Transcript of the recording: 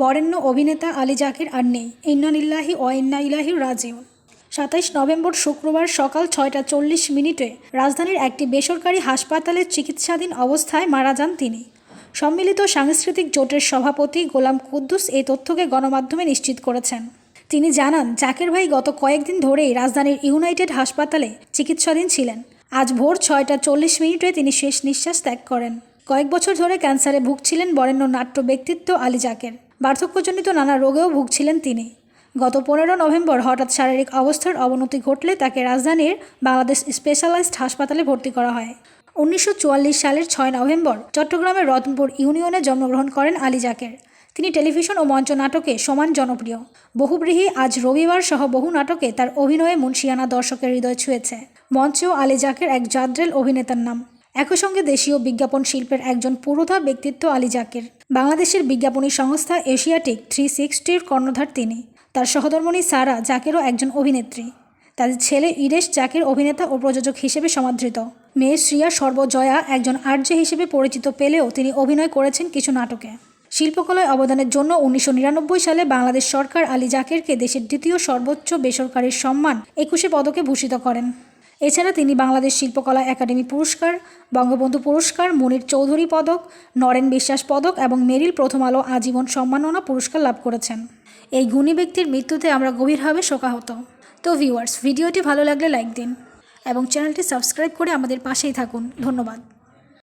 বরেণ্য অভিনেতা আলী জাকির আর নেই। ইন্নানিল্লাহি ও ইন্না ইলাহি রাজিউন। সাতাইশ নভেম্বর শুক্রবার সকাল ছয়টা চল্লিশ মিনিটে রাজধানীর একটি বেসরকারি হাসপাতালে চিকিৎসাধীন অবস্থায় মারা যান তিনি। সম্মিলিত সাংস্কৃতিক জোটের সভাপতি গোলাম কুদ্দুস এই তথ্যকে গণমাধ্যমে নিশ্চিত করেছেন। তিনি জানান, জাকের ভাই গত কয়েকদিন ধরেই রাজধানীর ইউনাইটেড হাসপাতালে চিকিৎসাধীন ছিলেন। আজ ভোর ছয়টা চল্লিশ মিনিটে তিনি শেষ নিঃশ্বাস ত্যাগ করেন। কয়েক বছর ধরে ক্যান্সারে ভুগছিলেন বরেণ্য নাট্য ব্যক্তিত্ব আলী জাকের। বার্ধক্যজনিত নানা রোগেও ভুগছিলেন তিনি। গত পনেরো নভেম্বর হঠাৎ শারীরিক অবস্থার অবনতি ঘটলে তাকে রাজধানীর বাংলাদেশ স্পেশালাইজড হাসপাতালে ভর্তি করা হয়। উনিশশো চুয়াল্লিশ সালের ছয় নভেম্বর চট্টগ্রামের রতনপুর ইউনিয়নে জন্মগ্রহণ করেন আলী জাকের। তিনি টেলিভিশন ও মঞ্চ নাটকে সমান জনপ্রিয়। বহুব্রীহি আজ রবিবার সহ বহু নাটকে তার অভিনয়ে মুন্সিয়ানা দর্শকের হৃদয় ছুঁয়েছে। মঞ্চেও আলী জাকের এক জাদ্রেল অভিনেতার নাম। একই সঙ্গে দেশীয় বিজ্ঞাপন শিল্পের একজন পুরোধা ব্যক্তিত্ব আলী জাকের। বাংলাদেশের বিজ্ঞাপনী সংস্থা এশিয়াটিক থ্রি সিক্সটির কর্ণধার তিনি। তার সহধর্মণী সারা জাকেরও একজন অভিনেত্রী। তাদের ছেলে ইরেশ জাকের অভিনেতা ও প্রযোজক হিসেবে সমাদৃত। মেয়ে শ্রিয়া সর্বজয়া একজন আর্য হিসেবে পরিচিত পেলেও তিনি অভিনয় করেছেন কিছু নাটকে। শিল্পকলায় অবদানের জন্য উনিশশো নিরানব্বই সালে বাংলাদেশ সরকার আলী জাকেরকে দেশের দ্বিতীয় সর্বোচ্চ বেসরকারি সম্মান একুশে পদকে ভূষিত করেন। এছাড়া তিনি বাংলাদেশ শিল্পকলা একাডেমি পুরস্কার, বঙ্গবন্ধু পুরস্কার, মনির চৌধুরী পদক, নরেন বিশ্বাস পদক এবং মেরিল প্রথম আলো আজীবন সম্মাননা পুরস্কার লাভ করেছেন। এই গুণী ব্যক্তির মৃত্যুতে আমরা গভীরভাবে শোকাহত। তো ভিউয়ার্স, ভিডিওটি ভালো লাগলে লাইক দিন এবং চ্যানেলটি সাবস্ক্রাইব করে আমাদের পাশেই থাকুন। ধন্যবাদ।